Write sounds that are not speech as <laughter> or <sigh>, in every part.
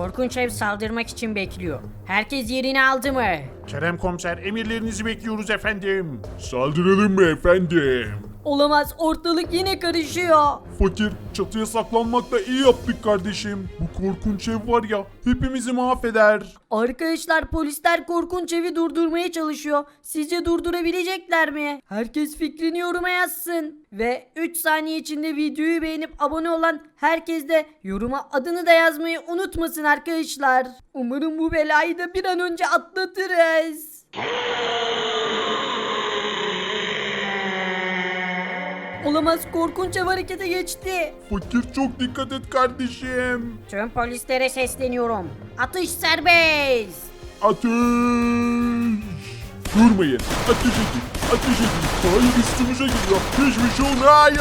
Korkunç ev saldırmak için bekliyor. Herkes yerini aldı mı? Kerem komiser emirlerinizi bekliyoruz efendim. Saldıralım mı efendim? Olamaz ortalık yine karışıyor. Fakir çatıya saklanmakla iyi yaptık kardeşim. Bu korkunç ev var ya hepimizi mahveder. Arkadaşlar polisler korkunç evi durdurmaya çalışıyor. Sizce durdurabilecekler mi? Herkes fikrini yoruma yazsın. Ve 3 saniye içinde videoyu beğenip abone olan herkes de yoruma adını da yazmayı unutmasın arkadaşlar. Umarım bu belayı da bir an önce atlatırız. Olamaz korkunç ev harekete geçti. Fakir çok dikkat et kardeşim. Tüm polislere sesleniyorum. Atış serbest. Ateş! Durmayın. Ateş edin. Ateş edin. Hayır üstümüze geliyor. Hiçbir şey olmuyor. Hayır!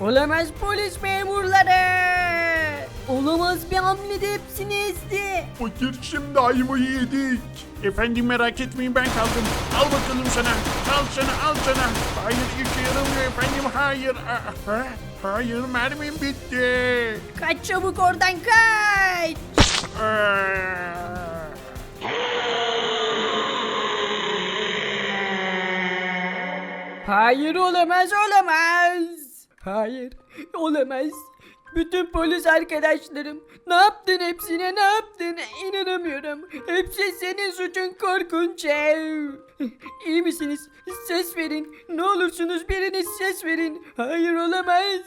Olamaz polis memurları. Olamaz bir hamlede hepsini ezdi. Fakir şimdi ayvayı yedik. Efendim merak etmeyin ben kaldım. Al bakalım sana. Al sana al sana. Hayır işe yaramıyor efendim. Hayır. Ah, ah, Hayır mermim bitti. Kaç çabuk oradan kaç. Ah. Hayır olamaz olamaz. Hayır olamaz. Bütün polis arkadaşlarım ne yaptın hepsine ne yaptın inanamıyorum. Hepsi senin suçun korkunç. İyi misiniz? Ses verin. Ne olursunuz biriniz ses verin. Hayır olamaz.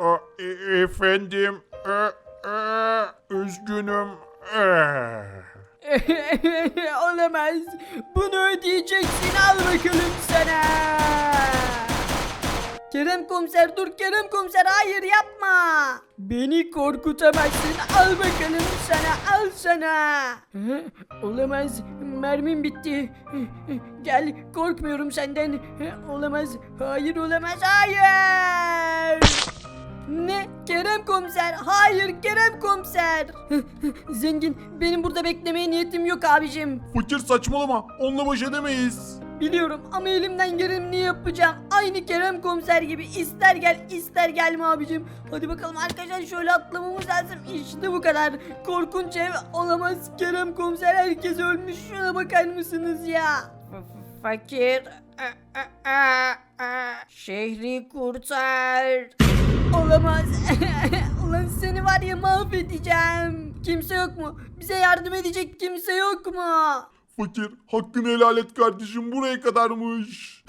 Ah, e- efendim. ah, ah, Üzgünüm. Ah. <laughs> Olamaz. Bunu ödeyeceksin. Al bakalım sana. Kerem komiser dur Kerem komiser hayır yapma. Beni korkutamazsın. Al bakalım sana al sana. Hı? Olamaz. Mermim bitti. Gel korkmuyorum senden. Hı, Olamaz. Hayır olamaz. Hayır. Ne? Kerem komiser. Hayır Kerem komiser. Zengin benim burada beklemeye niyetim yok abicim. Fakir saçmalama. Onunla baş edemeyiz. Biliyorum ama elimden geleni yapacağım. Aynı Kerem komiser gibi ister gel ister gelme abicim. Hadi bakalım arkadaşlar şöyle atlamamız lazım. İşte bu kadar. Korkunç ev olamaz Kerem komiser herkes ölmüş. Şuna bakar mısınız ya? Fakir. Şehri kurtar. Olamaz. <laughs> Ulan seni var ya mahvedeceğim. Kimse yok mu? Bize yardım edecek kimse yok mu? Fakir hakkını helal et kardeşim buraya kadarmış.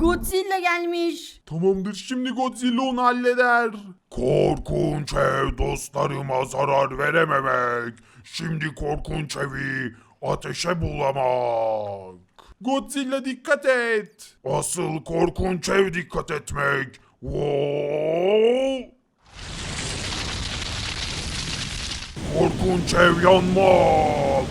Godzilla gelmiş. Tamamdır şimdi Godzilla onu halleder. Korkunç ev dostlarıma zarar verememek. Şimdi korkunç evi ateşe bulamak. Godzilla dikkat et. Asıl korkunç ev dikkat etmek. Wow. Korkunç ev yanmak.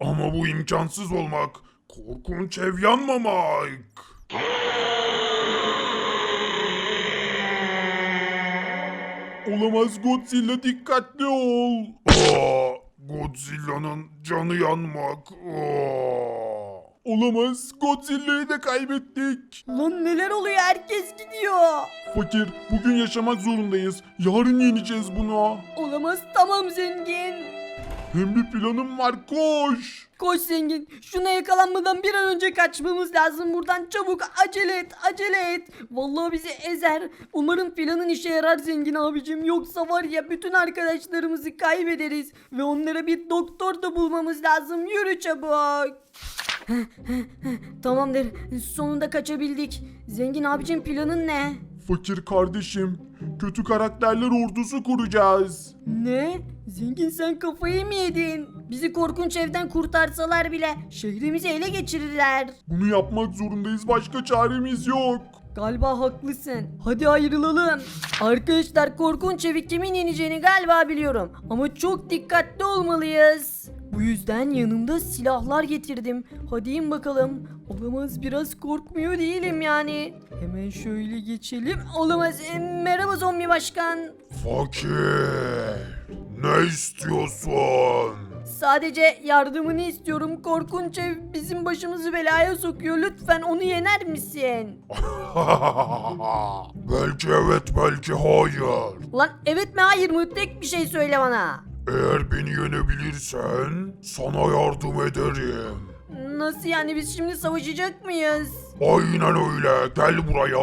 Ama bu imkansız olmak. Korkunç ev yanmamak. Olamaz Godzilla dikkatli ol. Aa, Godzilla'nın canı yanmak. Olamaz Godzilla'yı da kaybettik. Lan neler oluyor herkes gidiyor. Fakir bugün yaşamak zorundayız. Yarın yeneceğiz bunu. Olamaz tamam zengin. Hem bir planım var koş. Koş zengin. Şuna yakalanmadan bir an önce kaçmamız lazım buradan. Çabuk acele et acele et. Vallahi bizi ezer. Umarım planın işe yarar zengin abicim. Yoksa var ya bütün arkadaşlarımızı kaybederiz. Ve onlara bir doktor da bulmamız lazım. Yürü çabuk. Tamamdır. Sonunda kaçabildik. Zengin abicim planın ne? Fakir kardeşim, kötü karakterler ordusu kuracağız. Ne? Zengin sen kafayı mı yedin? Bizi korkunç evden kurtarsalar bile şehrimizi ele geçirirler. Bunu yapmak zorundayız, başka çaremiz yok. Galiba haklısın. Hadi ayrılalım. Arkadaşlar korkunç evi kimin yeneceğini galiba biliyorum. Ama çok dikkatli olmalıyız. Bu yüzden yanımda silahlar getirdim. Hadi in bakalım. Olamaz biraz korkmuyor değilim yani. Hemen şöyle geçelim. Olamaz. E, merhaba zombi başkan. Fakir. Ne istiyorsun? Sadece yardımını istiyorum. Korkunç ev bizim başımızı belaya sokuyor. Lütfen onu yener misin? <laughs> belki evet belki hayır. Lan evet mi hayır mı? Tek bir şey söyle bana. Eğer beni yenebilirsen sana yardım ederim. Nasıl yani biz şimdi savaşacak mıyız? Aynen öyle gel buraya.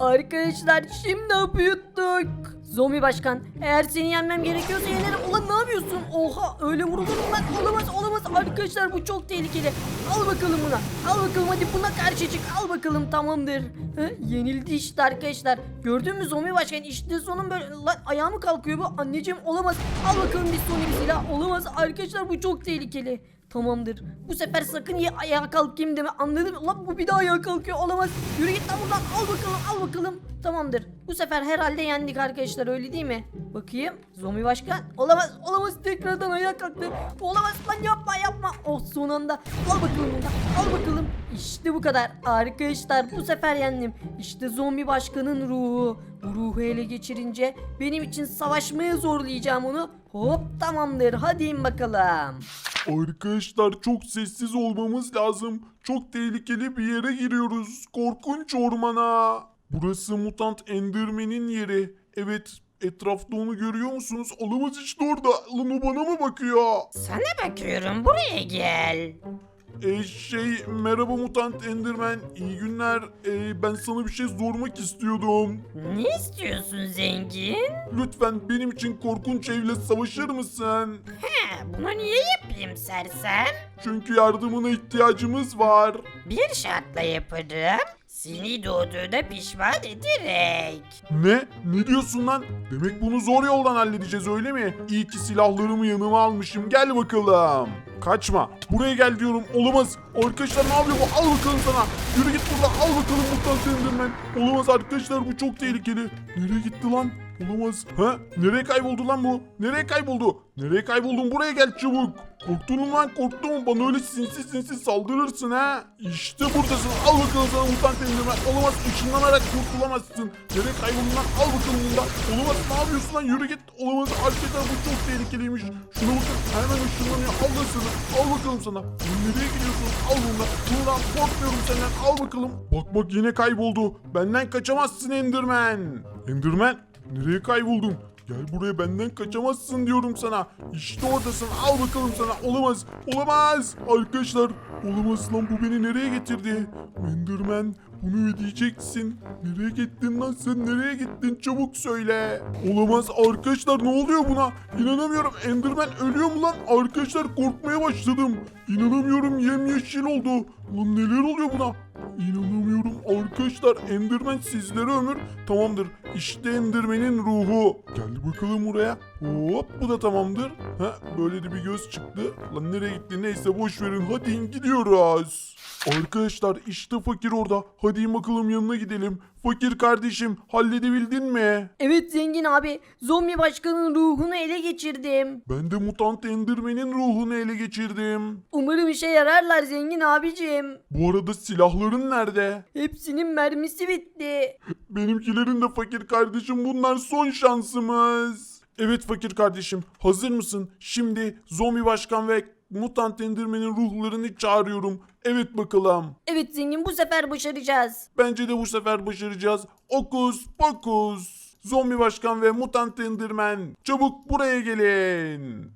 Arkadaşlar şimdi yuttuk. Zombi başkan eğer seni yenmem gerekiyorsa yenerim. Ulan ne yapıyorsun? Oha öyle vurulur mu lan? Olamaz olamaz. Arkadaşlar bu çok tehlikeli. Al bakalım buna. Al bakalım hadi buna karşı çık. Al bakalım tamamdır. Hı, yenildi işte arkadaşlar. Gördün mü zombi başkan işte sonun böyle. Lan ayağı mı kalkıyor bu? Anneciğim olamaz. Al bakalım bir son bir silah. Olamaz arkadaşlar bu çok tehlikeli. Tamamdır. Bu sefer sakın ya ayağa kalkayım deme. Anladın mı? Lan bu bir daha ayağa kalkıyor. Olamaz. Yürü git lan buradan. Al bakalım. Al bakalım. Tamamdır. Bu sefer herhalde yendik arkadaşlar. Öyle değil mi? Bakayım. Zombi başkan. Olamaz. Olamaz. Tekrardan ayağa kalktı. Olamaz lan yapma yapma. Oh son anda. Al bakalım bundan. Al bakalım. İşte bu kadar. Arkadaşlar bu sefer yendim. İşte zombi başkanın ruhu. Bu ruhu ele geçirince benim için savaşmaya zorlayacağım onu. Hop tamamdır. Hadi in bakalım. Arkadaşlar çok sessiz olmamız lazım. Çok tehlikeli bir yere giriyoruz. Korkunç ormana. Burası mutant Enderman'in yeri. Evet etrafta onu görüyor musunuz? Olamaz işte orada. Lan o bana mı bakıyor? Sana bakıyorum buraya gel. E, şey merhaba mutant Enderman. İyi günler. E, ben sana bir şey sormak istiyordum. Ne istiyorsun zengin? Lütfen benim için korkunç evle savaşır mısın? Ha, bunu niye yapayım sersem? Çünkü yardımına ihtiyacımız var. Bir şartla yaparım. Seni doğduğuna pişman ederek. Ne? Ne diyorsun lan? Demek bunu zor yoldan halledeceğiz öyle mi? İyi ki silahlarımı yanıma almışım. Gel bakalım. Kaçma. Buraya gel diyorum. Olamaz. Arkadaşlar ne yapıyor bu? Al bakalım sana. Yürü git burada. Al bakalım mutant Enderman. Olamaz arkadaşlar bu çok tehlikeli. Nereye gitti lan? Olamaz. Ha? Nereye kayboldu lan bu? Nereye kayboldu? Nereye kayboldun? Buraya gel çabuk. Korktun mu lan? Korktun mu? Bana öyle sinsi sinsi saldırırsın ha. İşte buradasın. Al bakalım sana mutant Enderman. Olamaz. Işınlanarak kurtulamazsın. Nereye kayboldun? Al bakalım bundan. Olamaz. Ne yapıyorsun lan? Yürü git. Olamaz. Arkadaşlar bu çok tehlikeliymiş. Şuna bakın. Hemen ışınlanıyor. Al da sana. Al bakalım sana. Nereye gidiyorsun? Al bundan. Bundan korkmuyorum senden. Al bakalım. Bak bak yine kayboldu. Benden kaçamazsın Enderman. Enderman? Nereye kayboldun? Gel buraya benden kaçamazsın diyorum sana. İşte oradasın. Al bakalım sana. Olamaz. Olamaz. Arkadaşlar. Olamaz lan bu beni nereye getirdi? Enderman bunu ödeyeceksin. Nereye gittin lan sen? Nereye gittin? Çabuk söyle. Olamaz arkadaşlar ne oluyor buna? İnanamıyorum. Enderman ölüyor mu lan? Arkadaşlar korkmaya başladım. İnanamıyorum yemyeşil oldu. Lan neler oluyor buna? İnanamıyorum arkadaşlar. Enderman sizlere ömür. Tamamdır. İşte Enderman'in ruhu. Gel bakalım buraya. Hop bu da tamamdır. Ha böyle de bir göz çıktı. Lan nereye gitti? Neyse boş verin. Hadi gidiyoruz. Arkadaşlar işte fakir orada. Hadi bakalım yanına gidelim Fakir kardeşim halledebildin mi? Evet zengin abi. Zombi başkanın ruhunu ele geçirdim. Ben de mutant Enderman'in ruhunu ele geçirdim Umarım işe yararlar zengin abicim. Bu arada silahların nerede? Hepsinin mermisi bitti. Benimkilerin de fakir kardeşim bunlar son şansımız. Evet fakir kardeşim hazır mısın? Şimdi zombi başkan ve mutant endirmenin ruhlarını çağırıyorum. Evet bakalım. Evet zengin bu sefer başaracağız. Bence de bu sefer başaracağız. Okus pokus. Zombi başkan ve mutant endirmen çabuk buraya gelin.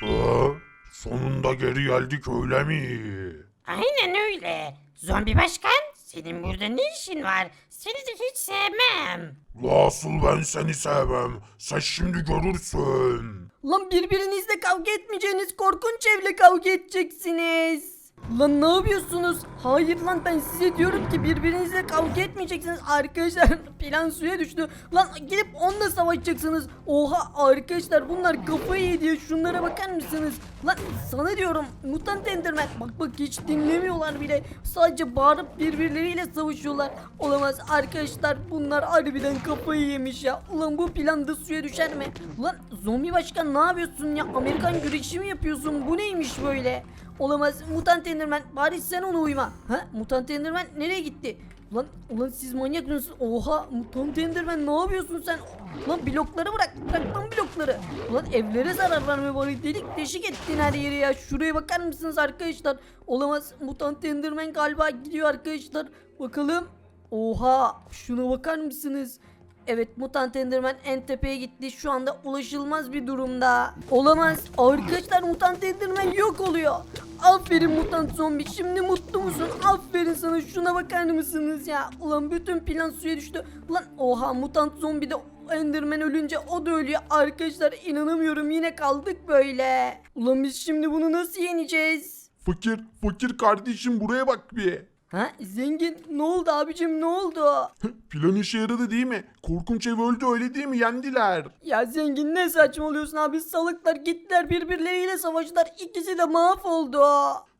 Ha? Sonunda geri geldik öyle mi? Aynen öyle. Zombi başkan senin burada ne işin var? Seni de hiç sevmem. La asıl ben seni sevmem. Sen şimdi görürsün. Lan birbirinizle kavga etmeyeceğiniz korkunç evle kavga edeceksiniz. Lan ne yapıyorsunuz? Hayır lan ben size diyorum ki birbirinizle kavga etmeyeceksiniz. Arkadaşlar <laughs> plan suya düştü. Lan gidip onunla savaşacaksınız. Oha arkadaşlar bunlar kafayı yedi. Şunlara bakar mısınız? Lan sana diyorum mutant enderman. Bak bak hiç dinlemiyorlar bile. Sadece bağırıp birbirleriyle savaşıyorlar. Olamaz arkadaşlar bunlar harbiden kafayı yemiş ya. Ulan bu plan da suya düşer mi? Lan zombi başkan ne yapıyorsun ya? Amerikan güreşi mi yapıyorsun? Bu neymiş böyle? Olamaz mutant enderman bari sen ona uyma. Ha mutant enderman nereye gitti? Ulan, ulan siz manyak mısınız? Oha mutant enderman ne yapıyorsun sen? Ulan blokları bırak. Bırak lan blokları. Ulan evlere zarar verme bari delik deşik ettin her yeri ya. Şuraya bakar mısınız arkadaşlar? Olamaz mutant enderman galiba gidiyor arkadaşlar. Bakalım. Oha şuna bakar mısınız? Evet mutant enderman en tepeye gitti. Şu anda ulaşılmaz bir durumda. Olamaz. Arkadaşlar mutant enderman yok oluyor. Aferin mutant zombi. Şimdi mutlu musun? Aferin sana. Şuna bakar mısınız ya? Ulan bütün plan suya düştü. Ulan oha mutant zombi de Enderman ölünce o da ölüyor. Arkadaşlar inanamıyorum yine kaldık böyle. Ulan biz şimdi bunu nasıl yeneceğiz? Fakir, fakir kardeşim buraya bak bir. Ha zengin ne oldu abicim ne oldu? <laughs> Plan işe yaradı değil mi? Korkunç ev öldü öyle değil mi? Yendiler. Ya zengin ne saçmalıyorsun abi salaklar gittiler birbirleriyle savaştılar ikisi de mahvoldu.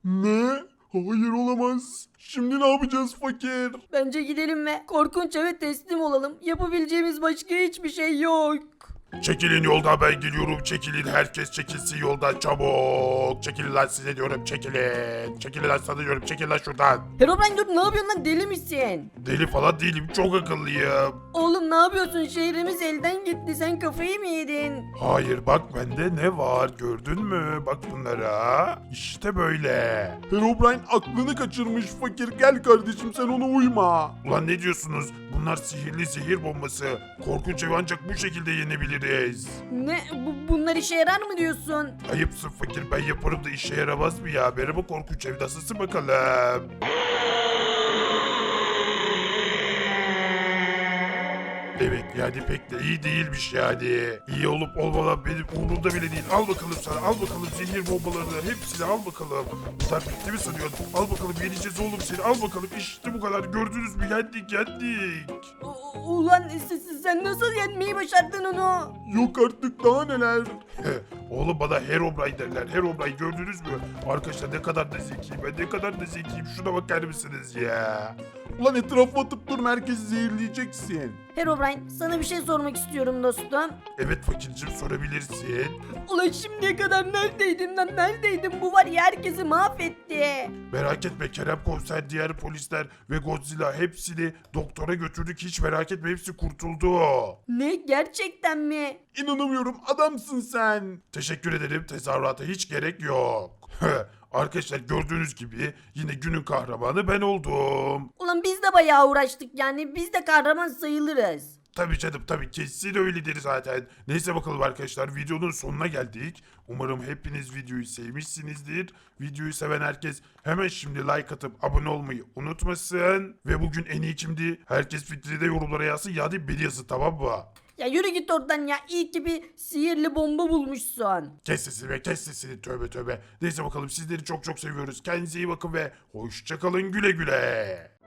Ne? Hayır olamaz. Şimdi ne yapacağız fakir? Bence gidelim ve korkunç eve teslim olalım. Yapabileceğimiz başka hiçbir şey yok. Çekilin yolda ben geliyorum. Çekilin herkes çekilsin yoldan çabuk. Çekilin lan size diyorum çekilin. Çekilin lan sana diyorum çekilin lan şuradan. Herobrine dur ne yapıyorsun lan deli misin? Deli falan değilim çok akıllıyım. Oğlum ne yapıyorsun şehrimiz elden gitti sen kafayı mı yedin? Hayır bak bende ne var gördün mü? Bak bunlara. İşte böyle. Herobrine aklını kaçırmış fakir. Gel kardeşim sen ona uyma. Ulan ne diyorsunuz? Bunlar sihirli zehir bombası. Korkunç evi ancak bu şekilde yenebiliriz. Ne bu, bunlar işe yarar mı diyorsun? Ayıpsın fakir ben yaparım da işe yaramaz mı ya? Merhaba korkunç ev nasılsın bakalım? Evet yani pek de iyi değilmiş yani. İyi olup olmadan benim umurumda bile değil. Al bakalım sana al bakalım zehir bombalarını hepsini al bakalım. Bunlar bitti mi sanıyorsun? Al bakalım yeneceğiz oğlum seni al bakalım. İşte bu kadar gördünüz mü yendik yendik. U- ulan sen, sen nasıl yenmeyi başardın onu? Yok artık daha neler. Oğlum bana Herobrine derler. Herobrine gördünüz mü? Arkadaşlar ne kadar da zekiyim ben ne kadar da zekiyim. Şuna bakar mısınız ya? Ulan etrafa atıp durma herkesi zehirleyeceksin. Herobrine sana bir şey sormak istiyorum dostum. Evet fakircim sorabilirsin. Ulan şimdiye kadar neredeydin lan neredeydin bu var ya herkesi mahvetti. Merak etme Kerem komiser, diğer polisler ve Godzilla hepsini doktora götürdük. Hiç merak etme hepsi kurtuldu. Ne gerçekten mi? İnanamıyorum adamsın sen. Teşekkür ederim tezahürata hiç gerek yok. Arkadaşlar gördüğünüz gibi yine günün kahramanı ben oldum. Ulan biz de bayağı uğraştık yani biz de kahraman sayılırız. Tabii canım tabii kesin öyledir zaten. Neyse bakalım arkadaşlar videonun sonuna geldik. Umarım hepiniz videoyu sevmişsinizdir. Videoyu seven herkes hemen şimdi like atıp abone olmayı unutmasın. Ve bugün en iyi kimdi? Herkes fikri de yorumlara yazsın ya da biri yazsın tamam mı? Ya yürü git oradan ya iyi ki bir sihirli bomba bulmuşsun. Kes sesini ve kes sesini tövbe tövbe. Neyse bakalım sizleri çok çok seviyoruz. Kendinize iyi bakın ve hoşçakalın güle güle.